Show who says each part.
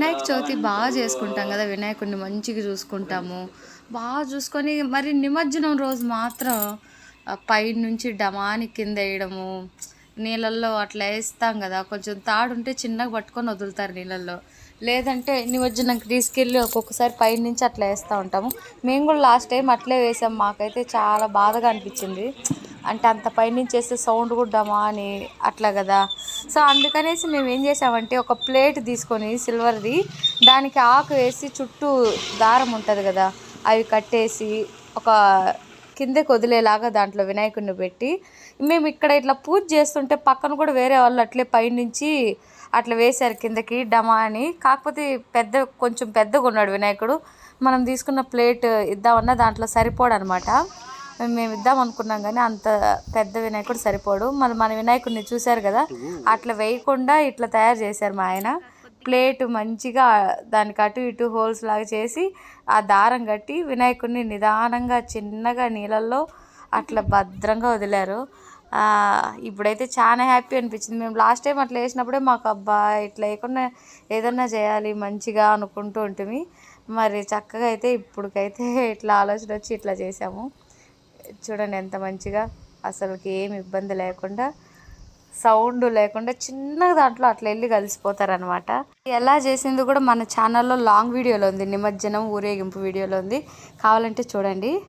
Speaker 1: వినాయక చవితి బాగా చేసుకుంటాం కదా వినాయకుడిని మంచిగా చూసుకుంటాము. బాగా చూసుకొని మరి నిమజ్జనం రోజు మాత్రం ఆ పైనుంచి డమాని కింద వేయడము నీళ్ళల్లో అట్లా వేస్తాం కదా. కొంచెం తాడు ఉంటే చిన్నగా పట్టుకొని వదులుతారు నీళ్ళల్లో. లేదంటే నిమజ్జనంకి తీసుకెళ్ళి ఒక్కొక్కసారి పైనుంచి అట్లా వేస్తూ ఉంటాము. మేము కూడా లాస్ట్ టైం అట్లే వేసాం. మాకైతే చాలా బాధగా అనిపించింది. అంటే అంత పైనుంచి వేస్తే సౌండ్ కూడా డమా అని అట్లా కదా. సో అందుకనేసి మేము ఏం చేసామంటే ఒక ప్లేట్ తీసుకొని సిల్వర్ది దానికి ఆకు వేసి చుట్టూ దారం ఉంటుంది కదా అవి కట్టేసి ఒక కిందకి వదిలేలాగా దాంట్లో వినాయకుడిని పెట్టి మేము ఇక్కడ ఇట్లా పూజ చేస్తుంటే పక్కన కూడా వేరే వాళ్ళు అట్లే పైనుంచి అట్లా వేశారు కిందకి డమా అని. కాకపోతే పెద్ద కొంచెం పెద్దగా ఉన్నాడు వినాయకుడు. మనం తీసుకున్న ప్లేట్ ఇద్దామన్నా దాంట్లో సరిపోడు అనమాట మేము ఇద్దాం అనుకున్నాం కానీ అంత పెద్ద వినాయకుడు సరిపోడు. మన మన వినాయకుడిని చూశారు కదా అట్లా వేయకుండా ఇట్లా తయారు చేశారు మా ఆయన. ప్లేట్ మంచిగా దానికి అటు ఇటు హోల్స్ లాగా చేసి ఆ దారం కట్టి వినాయకుడిని నిదానంగా చిన్నగా నీళ్ళల్లో అట్లా భద్రంగా వదిలారు. ఇప్పుడైతే చాలా హ్యాపీ అనిపించింది. మేము లాస్ట్ టైం అట్లా వేసినప్పుడే మాకు అబ్బా ఇట్లా వేయకుండా ఏదన్నా చేయాలి మంచిగా అనుకుంటూ ఉంటుంది మరి చక్కగా అయితే ఇప్పటికైతే ఇట్లా ఆలోచన వచ్చి ఇట్లా చేసాము చూడండి ఎంత మంచిగా. అసలుకి ఏమి ఇబ్బంది లేకుండా సౌండ్ లేకుండా చిన్నగా దాంట్లో అట్లా వెళ్ళి కలిసిపోతారనమాట ఎలా చేసింది కూడా మన ఛానల్లో లాంగ్ వీడియోలో ఉంది. నిమజ్జనం ఊరేగింపు వీడియోలో ఉంది. కావాలంటే చూడండి.